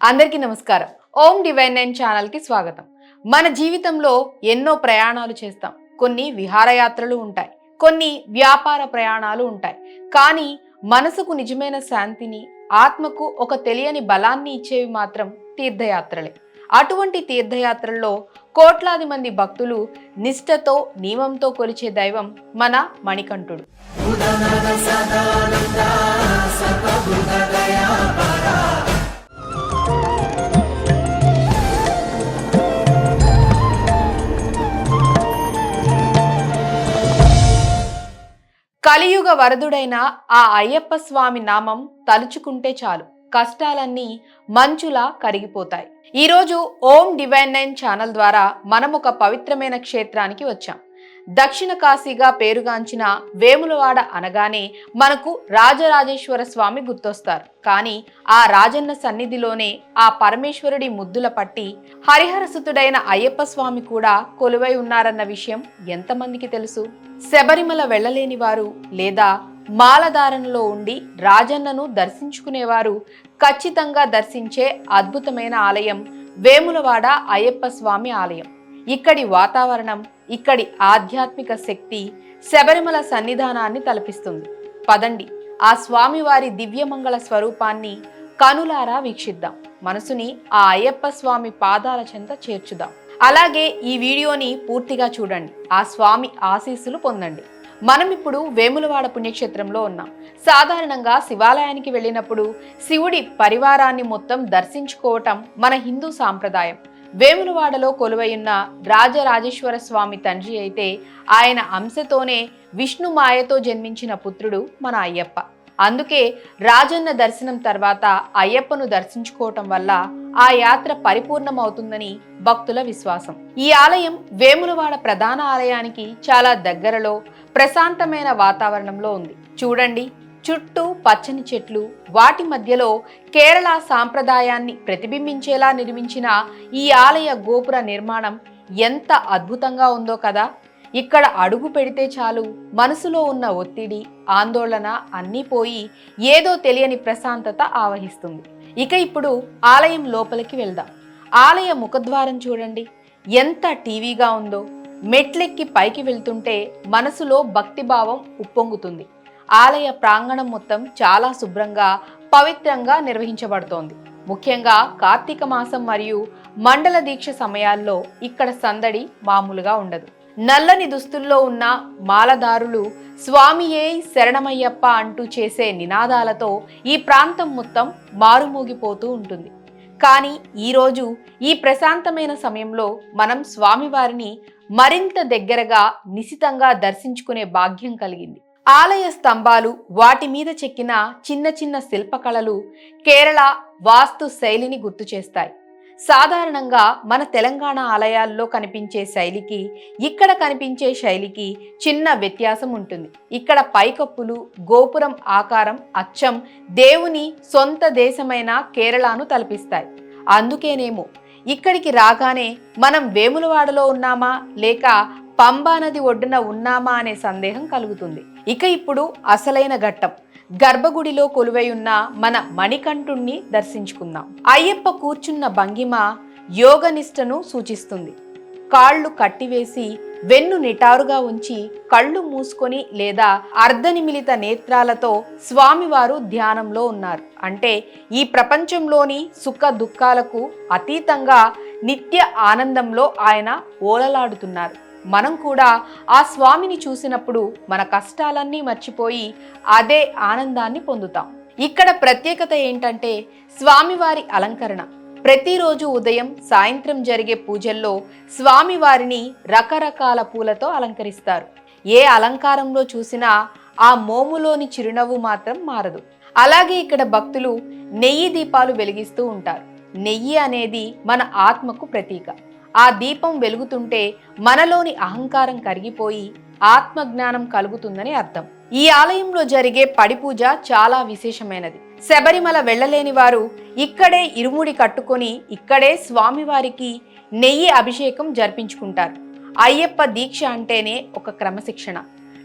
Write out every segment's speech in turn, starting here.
అందరికీ నమస్కారం. ఓం divine nine ఛానల్కి స్వాగతం. మన జీవితంలో ఎన్నో ప్రయాణాలు చేస్తాం. కొన్ని విహారయాత్రలు ఉంటాయి. కొన్ని వ్యాపార ప్రయాణాలు ఉంటాయి. కానీ మనసుకు నిజమైన శాంతిని ఆత్మకు ఒక తెలియని బలాన్ని ఇచ్చేవి మాత్రం తీర్థయాత్రలే. అటువంటి తీర్థయాత్రల్లో కోట్లాది మంది భక్తులు నిష్ఠతో నియమంతో కొలిచే దైవం మన మణికంఠుడు. కలియుగ వరదుడైన ఆ అయ్యప్ప స్వామి నామం తలుచుకుంటే చాలు. కష్టాలన్నీ మంచులా కరిగిపోతాయి. ఈరోజు ఓం డివైన్ నైన్ ఛానల్ ద్వారా మనం ఒక పవిత్రమైన క్షేత్రానికి వచ్చాం. దక్షిణ కాశీగా పేరుగాంచిన వేములవాడ అనగానే మనకు రాజరాజేశ్వర స్వామి గుర్తొస్తారు. కానీ ఆ రాజన్న సన్నిధిలోనే ఆ పరమేశ్వరుడి ముద్దుల పట్టి హరిహరసుతుడైన అయ్యప్ప స్వామి కూడా కొలువై ఉన్నారన్న విషయం ఎంతమందికి తెలుసు? శబరిమల వెళ్ళలేని వారు లేదా మాలధారణలో ఉండి రాజన్నను దర్శించుకునేవారు ఖచ్చితంగా దర్శించే అద్భుతమైన ఆలయం వేములవాడ అయ్యప్ప స్వామి ఆలయం. ఇక్కడి వాతావరణం ఇక్కడి ఆధ్యాత్మిక శక్తి శబరిమల సన్నిధానాన్ని తలపిస్తుంది. పదండి ఆ స్వామివారి దివ్యమంగళ స్వరూపాన్ని కనులారా వీక్షిద్దాం. మనసుని ఆ అయ్యప్ప స్వామి పాదాల చెంత చేర్చుదాం. అలాగే ఈ వీడియోని పూర్తిగా చూడండి. ఆ స్వామి ఆశీస్సులు పొందండి. మనం ఇప్పుడు వేములవాడ పుణ్యక్షేత్రంలో ఉన్నాం. సాధారణంగా శివాలయానికి వెళ్ళినప్పుడు శివుడి పరివారాన్ని మొత్తం దర్శించుకోవటం మన హిందూ సాంప్రదాయం. వేములవాడలో కొలువైయున్న రాజరాజేశ్వర స్వామి తండ్రి అయితే ఆయన అంశతోనే విష్ణు మాయతో జన్మించిన పుత్రుడు మన అయ్యప్ప. అందుకే రాజన్న దర్శనం తర్వాత అయ్యప్పను దర్శించుకోవటం వల్ల ఆ యాత్ర పరిపూర్ణమవుతుందని భక్తుల విశ్వాసం. ఈ ఆలయం వేములవాడ ప్రధాన ఆలయానికి చాలా దగ్గరలో ప్రశాంతమైన వాతావరణంలో ఉంది. చూడండి. చుట్టూ పచ్చని చెట్లు వాటి మధ్యలో కేరళ సాంప్రదాయాన్ని ప్రతిబింబించేలా నిర్మించిన ఈ ఆలయ గోపుర నిర్మాణం ఎంత అద్భుతంగా ఉందో కదా! ఇక్కడ అడుగు పెడితే చాలు మనసులో ఉన్న ఒత్తిడి ఆందోళన అన్నీ పోయి ఏదో తెలియని ప్రశాంతత ఆవహిస్తుంది. ఇక ఇప్పుడు ఆలయం లోపలికి వెళ్దాం. ఆలయ ముఖద్వారం చూడండి. ఎంత టీవీగా ఉందో! మెట్లెక్కి పైకి వెళ్తుంటే మనసులో భక్తిభావం ఉప్పొంగుతుంది. ఆలయ ప్రాంగణం మొత్తం చాలా శుభ్రంగా పవిత్రంగా నిర్వహించబడుతోంది. ముఖ్యంగా కార్తీక మాసం మరియు మండల దీక్ష సమయాల్లో ఇక్కడ సందడి మామూలుగా ఉండదు. నల్లని దుస్తుల్లో ఉన్న మాలదారులు స్వామియే శరణమయ్యప్ప అంటూ చేసే నినాదాలతో ఈ ప్రాంతం మొత్తం మారుమోగిపోతూ ఉంటుంది. కానీ ఈరోజు ఈ ప్రశాంతమైన సమయంలో మనం స్వామివారిని మరింత దగ్గరగా నిశితంగా దర్శించుకునే భాగ్యం కలిగింది. ఆలయ స్తంభాలు వాటి మీద చెక్కిన చిన్న చిన్న శిల్పకళలు కేరళ వాస్తు శైలిని గుర్తు చేస్తాయి. సాధారణంగా మన తెలంగాణ ఆలయాల్లో కనిపించే శైలికి ఇక్కడ కనిపించే శైలికి చిన్న వ్యత్యాసం ఉంటుంది. ఇక్కడ పైకప్పులు గోపురం ఆకారం అచ్చం దేవుని సొంత దేశమైన కేరళను తలపిస్తాయి. అందుకేనేమో ఇక్కడికి రాగానే మనం వేములవాడలో ఉన్నామా లేక పంబా నది ఒడ్డున ఉన్నామా అనే సందేహం కలుగుతుంది. ఇక ఇప్పుడు అసలైన ఘట్టం. గర్భగుడిలో కొలువైయున్న మన మణికంఠుణ్ణి దర్శించుకుందాం. అయ్యప్ప కూర్చున్న భంగిమ యోగనిష్టను సూచిస్తుంది. కాళ్ళు కట్టివేసి వెన్ను నిటారుగా ఉంచి కళ్ళు మూసుకొని లేదా అర్ధనిమిలిత నేత్రాలతో స్వామివారు ధ్యానంలో ఉన్నారు. అంటే ఈ ప్రపంచంలోని సుఖ దుఃఖాలకు అతీతంగా నిత్య ఆనందంలో ఆయన ఓలలాడుతున్నారు. మనం కూడా ఆ స్వామిని చూసినప్పుడు మన కష్టాలన్నీ మర్చిపోయి అదే ఆనందాన్ని పొందుతాం. ఇక్కడ ప్రత్యేకత ఏంటంటే స్వామివారి అలంకరణ. ప్రతిరోజు ఉదయం సాయంత్రం జరిగే పూజల్లో స్వామివారిని రకరకాల పూలతో అలంకరిస్తారు. ఏ అలంకారంలో చూసినా ఆ మోములోని చిరునవ్వు మాత్రం మారదు. అలాగే ఇక్కడ భక్తులు నెయ్యి దీపాలు వెలిగిస్తూ ఉంటారు. నెయ్యి అనేది మన ఆత్మకు ప్రతీక. ఆ దీపం వెలుగుతుంటే మనలోని అహంకారం కరిగిపోయి ఆత్మజ్ఞానం కలుగుతుందని అర్థం. ఈ ఆలయంలో జరిగే పడిపూజ చాలా విశేషమైనది. శబరిమల వెళ్ళలేని వారు ఇక్కడే ఇరుముడి కట్టుకొని ఇక్కడే స్వామివారికి నెయ్యి అభిషేకం జరిపించుకుంటారు. అయ్యప్ప దీక్ష అంటేనే ఒక క్రమశిక్షణ.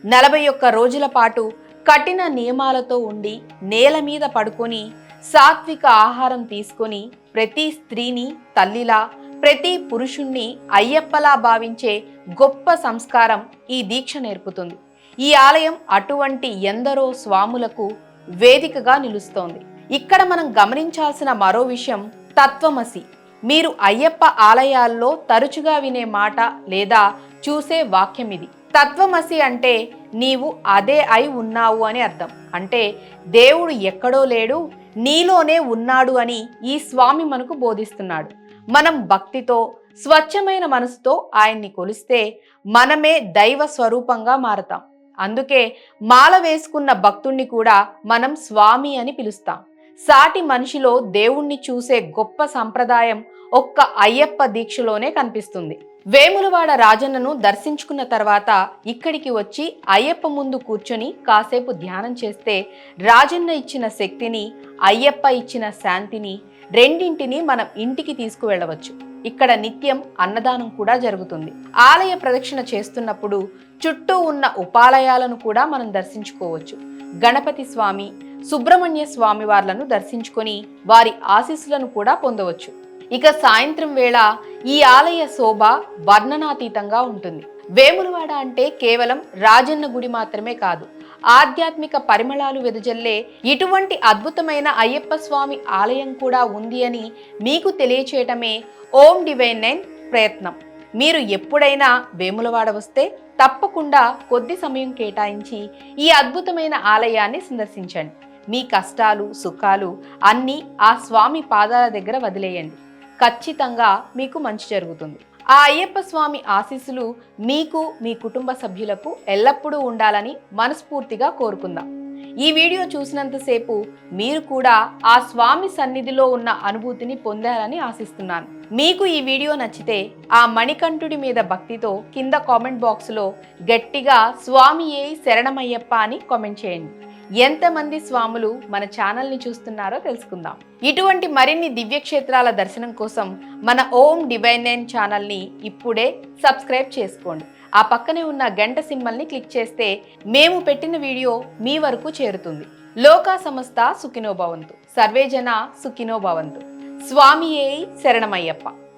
నలభై ఒక్క రోజుల పాటు కఠిన నియమాలతో ఉండి నేల మీద పడుకొని సాత్విక ఆహారం తీసుకొని ప్రతి స్త్రీని తల్లిలా ప్రతి పురుషుణ్ణి అయ్యప్పలా భావించే గొప్ప సంస్కారం ఈ దీక్ష నేర్పుతుంది. ఈ ఆలయం అటువంటి ఎందరో స్వాములకు వేదికగా నిలుస్తోంది. ఇక్కడ మనం గమనించాల్సిన మరో విషయం తత్వమసి. మీరు అయ్యప్ప ఆలయాల్లో తరచుగా వినే మాట లేదా చూసే వాక్యం ఇది. తత్వమసి అంటే నీవు అదే అయి ఉన్నావు అని అర్థం. అంటే దేవుడు ఎక్కడో లేడు నీలోనే ఉన్నాడు అని ఈ స్వామి మనకు బోధిస్తున్నాడు. మనం భక్తితో స్వచ్ఛమైన మనసుతో ఆయన్ని కొలిస్తే మనమే దైవ స్వరూపంగా మారతాం. అందుకే మాల వేసుకున్న భక్తుణ్ణి కూడా మనం స్వామి అని పిలుస్తాం. సాటి మనిషిలో దేవుణ్ణి చూసే గొప్ప సంప్రదాయం ఒక్క అయ్యప్ప దీక్షలోనే కనిపిస్తుంది. వేములవాడ రాజన్నను దర్శించుకున్న తర్వాత ఇక్కడికి వచ్చి అయ్యప్ప ముందు కూర్చొని కాసేపు ధ్యానం చేస్తే రాజన్న ఇచ్చిన శక్తిని అయ్యప్ప ఇచ్చిన శాంతిని రెండింటిని మనం ఇంటికి తీసుకువెళ్ళవచ్చు. ఇక్కడ నిత్యం అన్నదానం కూడా జరుగుతుంది. ఆలయ ప్రదక్షిణ చేస్తున్నప్పుడు చుట్టూ ఉన్న ఉపాలయాలను కూడా మనం దర్శించుకోవచ్చు. గణపతి స్వామి సుబ్రహ్మణ్య స్వామి వార్లను దర్శించుకొని వారి ఆశీస్సులను కూడా పొందవచ్చు. ఇక సాయంత్రం వేళ ఈ ఆలయ శోభ వర్ణనాతీతంగా ఉంటుంది. వేములవాడ అంటే కేవలం రాజన్న గుడి మాత్రమే కాదు ఆధ్యాత్మిక పరిమళాలు వెదజల్లే ఇటువంటి అద్భుతమైన అయ్యప్ప స్వామి ఆలయం కూడా ఉంది అని మీకు తెలియచేయటమే ఓం డివైన్ నైన్ ప్రయత్నం. మీరు ఎప్పుడైనా వేములవాడ వస్తే తప్పకుండా కొద్ది సమయం కేటాయించి ఈ అద్భుతమైన ఆలయాన్ని సందర్శించండి. మీ కష్టాలు సుఖాలు అన్నీ ఆ స్వామి పాదాల దగ్గర వదిలేయండి. ఖచ్చితంగా మీకు మంచి జరుగుతుంది. ఆ అయ్యప్ప స్వామి ఆశీస్సులు మీకు మీ కుటుంబ సభ్యులకు ఎల్లప్పుడూ ఉండాలని మనస్ఫూర్తిగా కోరుకుందాం. ఈ వీడియో చూసినంతసేపు మీరు కూడా ఆ స్వామి సన్నిధిలో ఉన్న అనుభూతిని పొందారని ఆశిస్తున్నాను. మీకు ఈ వీడియో నచ్చితే ఆ మణికంఠుడి మీద భక్తితో కింద కామెంట్ బాక్స్లో గట్టిగా స్వామి ఏ శరణమయ్యప్ప అని కామెంట్ చేయండి. ఎంతమంది స్వాములు మన ఛానల్ని చూస్తున్నారో తెలుసుకుందాం. ఇటువంటి మరిన్ని దివ్యక్షేత్రాల దర్శనం కోసం మన ఓం డివైన్ నైన్ ఛానల్ని ఇప్పుడే సబ్స్క్రైబ్ చేసుకోండి. ఆ పక్కనే ఉన్న గంట సింబల్ని క్లిక్ చేస్తే మేము పెట్టిన వీడియో మీ వరకు చేరుతుంది. లోకా సంస్థ సుఖినో భవంతు. సర్వేజన సుఖినో భవంతు. స్వామియే శరణమయ్యప్ప.